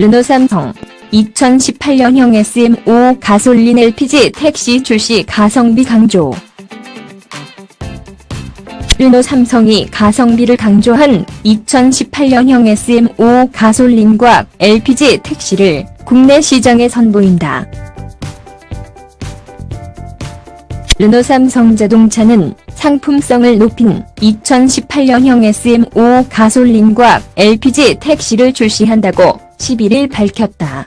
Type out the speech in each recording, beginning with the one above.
르노 삼성 2018년형 SM5 가솔린 LPG 택시 출시 가성비 강조 르노 삼성이 가성비를 강조한 2018년형 SM5 가솔린과 LPG 택시를 국내 시장에 선보인다. 르노 삼성 자동차는 상품성을 높인 2018년형 SM5 가솔린과 LPG 택시를 출시한다고 11일 밝혔다.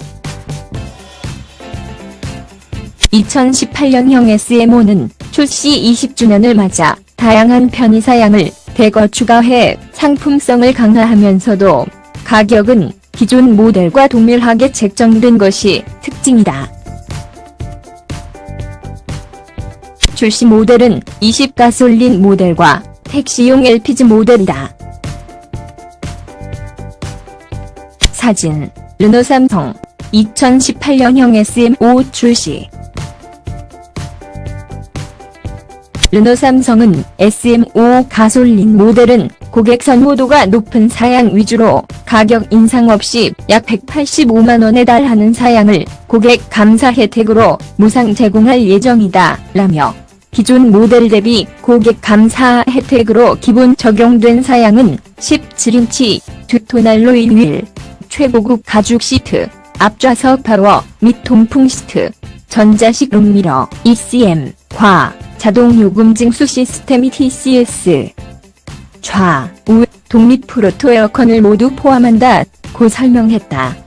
2018년형 SM5는 출시 20주년을 맞아 다양한 편의 사양을 대거 추가해 상품성을 강화하면서도 가격은 기존 모델과 동일하게 책정된 것이 특징이다. 출시 모델은 20 가솔린 모델과 택시용 LPG 모델이다. 사진, 르노 삼성 2018년형 SM5 출시 르노 삼성은 SM5 가솔린 모델은 고객 선호도가 높은 사양 위주로 가격 인상 없이 약 185만원에 달하는 사양을 고객 감사 혜택으로 무상 제공할 예정이다. 라며 기존 모델 대비 고객 감사 혜택으로 기본 적용된 사양은 17인치 두토난로이 휠, 최고급 가죽 시트, 앞좌석 파워 및 통풍 시트, 전자식 룸미러, ECM, 과, 자동 요금 징수 시스템 TCS, 좌, 우, 독립 프로토 에어컨을 모두 포함한다. 고 설명했다.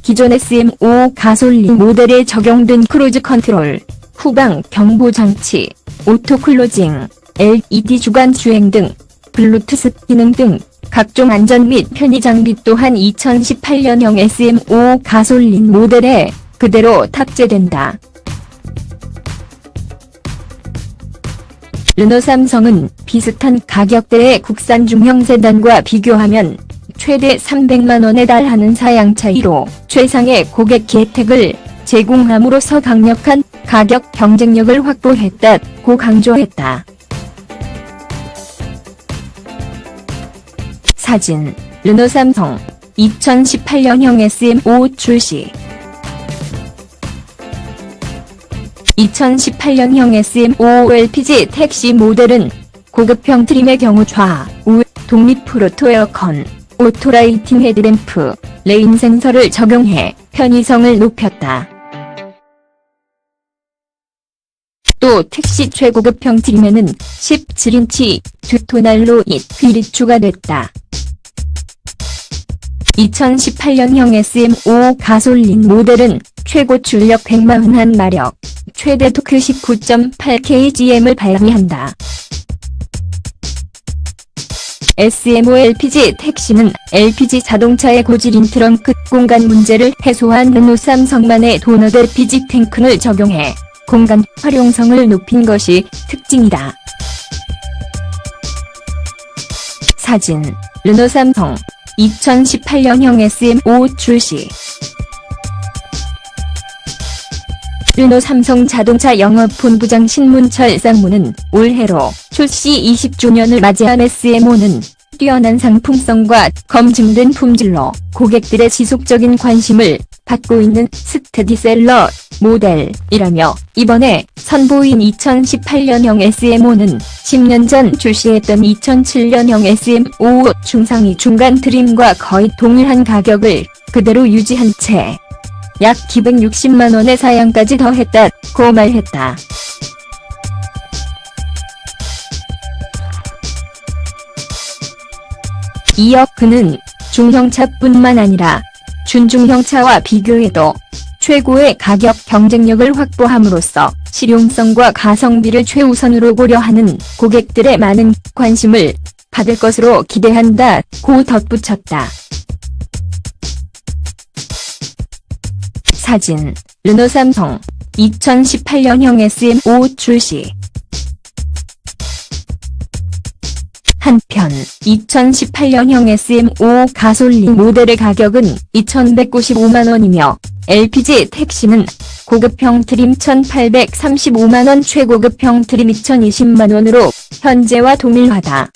기존 SM5 가솔린 모델에 적용된 크루즈 컨트롤, 후방 경보 장치, 오토 클로징, LED 주간 주행 등 블루투스 기능 등 각종 안전 및 편의 장비 또한 2018년형 SM5 가솔린 모델에 그대로 탑재된다. 르노 삼성은 비슷한 가격대의 국산 중형 세단과 비교하면 최대 300만원에 달하는 사양 차이로 최상의 고객 혜택을 제공함으로써 강력한 가격 경쟁력을 확보했다고 강조했다. 사진, 르노 삼성 2018년형 SM5 출시 2018년형 SM5 LPG 택시 모델은 고급형 트림의 경우 좌우 독립 프로토 에어컨, 오토라이팅 헤드램프, 레인 센서를 적용해 편의성을 높였다. 또 택시 최고급형 트림에는 17인치 두토난로 잇 휠이 추가됐다. 2018년형 SM5 가솔린 모델은 최고 출력 141마력, 최대 토크 19.8kgm을 발휘한다. SM5 LPG 택시는 LPG 자동차의 고질인 트렁크 공간 문제를 해소한 르노 삼성만의 도넛 LPG 탱크를 적용해 공간 활용성을 높인 것이 특징이다. 사진, 르노 삼성 2018년형 SM5 출시 르노 삼성 자동차 영업 본부장 신문철 쌍무는 올해로 출시 20주년을 맞이한 SM5는 뛰어난 상품성과 검증된 품질로 고객들의 지속적인 관심을 받고 있는 스테디셀러 모델이라며 이번에 선보인 2018년형 SM5는 10년 전 출시했던 2007년형 SM5 중상위 중간 트림과 거의 동일한 가격을 그대로 유지한 채 약 260만원의 사양까지 더했다고 말했다. 이어 그는 중형차뿐만 아니라 준중형차와 비교해도 최고의 가격 경쟁력을 확보함으로써 실용성과 가성비를 최우선으로 고려하는 고객들의 많은 관심을 받을 것으로 기대한다 고 덧붙였다. 사진, 르노 삼성. 2018년형 SM5 출시 한편 2018년형 SM5 가솔린 모델의 가격은 2195만원이며 LPG 택시는 고급형 트림 1,835만원 최고급형 트림 2,020만원으로 현재와 동일하다.